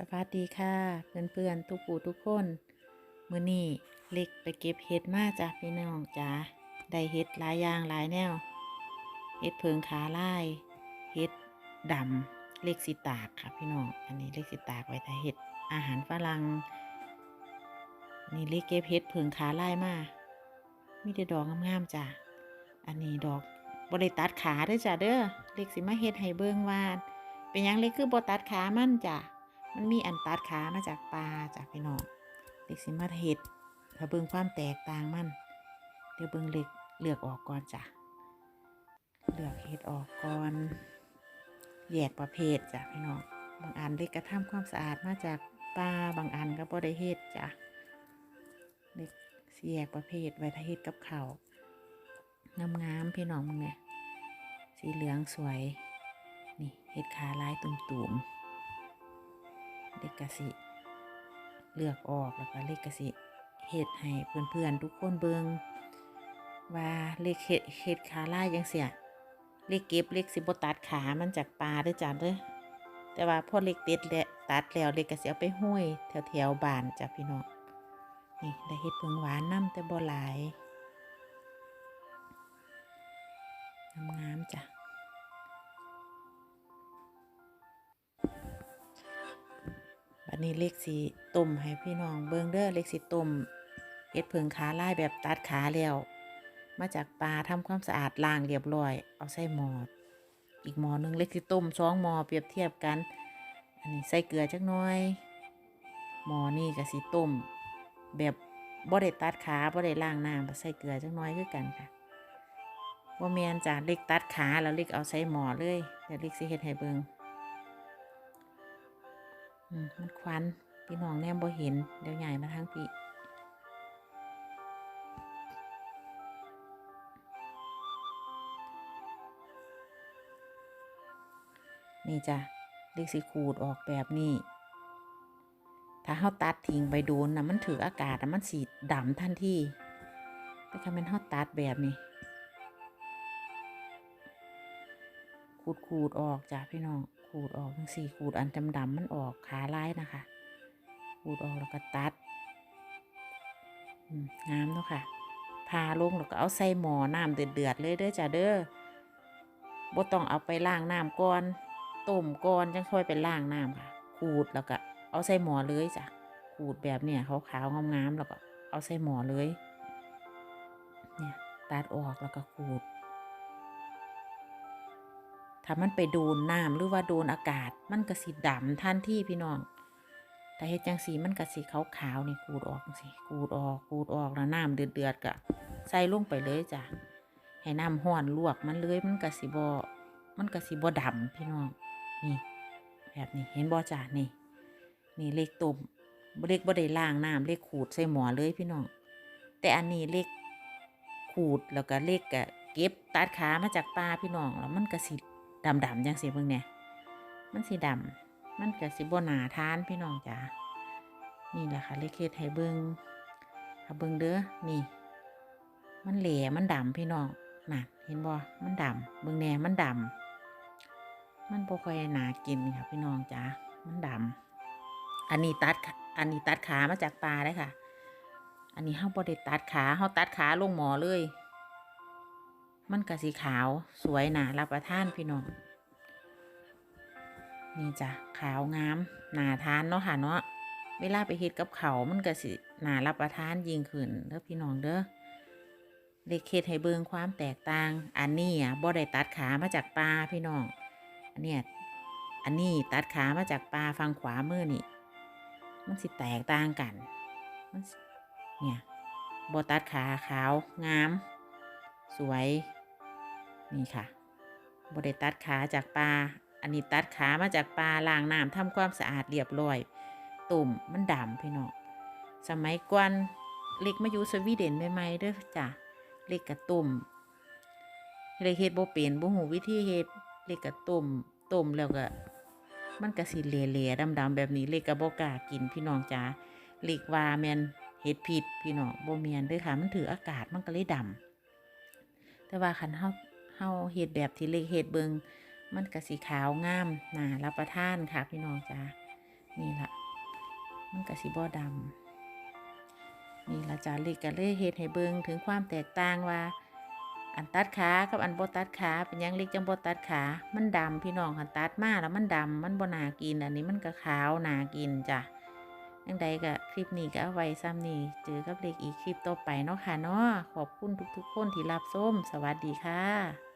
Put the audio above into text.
สวัสดีค่ะ เพื่อนๆทุกผู้ทุกคนมื้อนี้เล็กไปเก็บเห็ดมาจ้ะพี่น้องจ๋าได้เห็ดหลายอย่างหลายแนวเห็ดเพิงขาลายเห็ดดำเล็กสิตากค่ะพี่น้องอันนี้เล็กสิตากไว้แต่เห็ดอาหารฝรั่งนี่เล็กเก็บเห็ดเพิงขาลายมามีแต่ดอกงามๆจ้ะอันนี้ดอกบริตัดขาเด้อจ้ะเด้อเล็กสิมาเฮ็ดให้เบิ่งว่าเป็นยังเล็กคือบตัดขามันจ้ะ มันมีอันตัดขามาจากปลาจากพี่น้องเล็กสิมาเฮ็ดถ้าเบิ่งความแตกต่างมัน เดี๋ยวเบิ่งเล็กเลือกออกก่อนจ้ะ เลือกเฮ็ดออกก่อน แยกประเภทจ้ะพี่น้อง บางอันเล็กก็ทำความสะอาดมาจากปลาบางอันก็บ่ได้เฮ็ดจ้ะ เล็กแยกประเภทไว้ถ้าเฮ็ดกับเข้างามๆพี่น้องมึงเนี่ยสีเหลืองสวย นี่เห็ดขาลายตุ่มๆ เล็กกะสิ เลือกออกแล้วก็เล็กกะสิเห็ดให้เพื่อนๆทุกคนเบิงว่าเล็กเห็ดเห็ดขาลายังเสียเล็กเก็บเล็กสิบตัดขามันจากปลาด้วยจ้ะเด้อแต่ว่าพอเล็กเด็ดและตัดแล้วเล็กกะสิเอาไปห้อยแถวๆบานจ้ะพี่น้องนี่ได้เห็ดเพิงหวานน้ำแต่บ่หลายงามๆจ้ะ บัดนี้เล็กสีต้มให้พี่น้องเบิงเด้อเล็กสีต้มเฮ็ดเพิงขาไลายแบบตัดขาแล้ว มาจากปลาทำความสะอาดล้างเรียบร้อย เอาใส่หมออีกหมอหนึงเล็กสีต้มสองหม้อเปรียบเทียบกัน อันนี้ใส่เกลือจักน่อยหมอนี่ก็สีต้ม แบบบ่ได้ตัดขาบ่ได้ล้างน้ำใส่เกลือจักน่อยคือกันค่ะว่าแมนจ้ะเล็กตัดขาแล้วเล็กเอาใส่หมอเลยเดี๋ยวเล็กสิเฮ็ดให้เบิงอื มันควันพี่น้องแนมบ่เห็น เดี๋ยวใหญ่มาทางพี่นี่จ้ะเล็กสิขูดออกแบบนี้ ถ้าเฮาตัดทิ้งไปโดนนะมันถืออากาศนะมันสีดำทันทีแต่ถ้าเป็นเฮาตัดแบบนี้ ดขูดออกจ้ะพี่น้องขูดออกทั้งสี่ขูดอันดำดำๆมันออกขาลายนะคะขูดออกแล้วก็ตัดงามเนาะค่ะพาลงแล้วก็เอาใส่หม้อน้ำเดือดๆเลยเด้อจ้ะเด้อบ่ต้องเอาไปล้างน้ำก่อนต้มก่อนจังค่อยไปล้างน้ำค่ะ ขูดแล้วก็เอาใส่หม้อเลยจ้ะขูดแบบเนี่ยขาวๆงามๆแล้วก็เอาใส่หม้อเลย เนี่ยตัดออกแล้วก็ขูด ถ้ามันไปโดนน้ำหรือว่าโดนอากาศ มันก็สิดำทันที่พี่น้อง แต่เฮ็ดจังสีมันก็สีขาวๆนี่ขูดออกสิขูดออกขูดออกแล้วน้ำเดือดๆก็ใส่ลงไปเลยจ้ะให้น้ำห้อนลวกมันเลยมันก็สิบ่มันก็สิบ่ดำพี่น้องนี่ แบบนี้เห็นบ่จ้ะนี่ นี่เล็กต้มเล็กบ่ได้ล้างน้ำเล็กขูดใส่หมอเลยพี่น้องแต่อันนี้เล็กขูดแล้วก็เล็กก็เก็บตัดขามาจากปลาพี่น้องแล้วมันก็สิ ดำดำๆจังสิเบิ่งเนี่ยมันสีดำมันก็สิบ่หนาทานพี่น้องจ๋านี่แหละค่ะเลขเฮ็ดให้เบิ่งถ้าเบิ่งเด้อนี่ มันแหล่มันดำพี่น้องน่ะเห็นบ่มันดำเบิ่งแหน่มันดำมันบ่ค่อยหนากินค่ะพี่น้องจ๋ามันดำอันนี้ตัดขาอันนี้ตัดขามาจากปลาเลยค่ะ อันนี้เฮาบ่ได้ตัดขาเฮาตัดขาลงหมอเลย มันก็สีขาวสวยหนารับประทานพี่น้อง นี่จ้ะขาวงามหนาทานเนาะค่ะเนาะเวลาไปเฮ็ดกับเขามันก็สิหนารับประทานยิ่งขึ้นเด้อพี่น้องเด้อเด็กเฮ็ดให้เบิงความแตกต่าง อันนี้อะบ่ได้ตัดขามาจากปลาพี่น้อง อันเนี้ยอันนี้ตัดขามาจากปลาฝั่งขวามือนี่ มันสิแตกต่างกันมันเนี่ยบ่ตัดขาขาวงาม สวย นี่ค่ะบได้ตัดขาจากปลา อันนี้ตัดขามาจากปลาล้างน้ำทำความสะอาดเรียบร้อย ตุ่มมันดำพี่น้องสมัยก่อนเล็กมาอยู่สวีเดนใหม่ๆเด้อจ้ะเล็กกระตุ่มเล็กเฮ็ดบ่เป็นบ่หูวิธีเฮ็ดเล็กกระตุ่มต้มแล้วก็ มันก็สิเหลๆดำๆแบบนี้เล็กก็บ่กล้ากินพี่น้องจ้าเล็กว่าแมนเฮ็ดผิดพี่น้องบ่แม่นเด้อค่ะ มันถืออากาศมันก็เลยดำแต่ว่าคันเฮา เฮาเฮ็ดแบบที่เล็กเฮ็ดเบิงมันก็สีขาวงามน่ารับประทานค่ะพี่น้องจ้านี่ละมันก็สิบ่ดำนี่ละจ้าเล็กก็เลยเฮ็ดให้เบิงถึงความแตกต่างว่า อันตัดขากับอันบ่ตัดขาเป็นยังเล็กจังบ่ตัดขา มันดำพี่น้องคันตัดมาแล้วมันดำมันบ่น่ากินอันนี้มันก็ขาวนากินจ้ะยังใดก็คลิปนี้ก็เอาไว้ซ้ำนี่เจอกับเล็กอีกคลิปต่อไปเนาะค่ะเนาะขอบคุณทุกๆคนที่รับชมสวัสดีค่ะ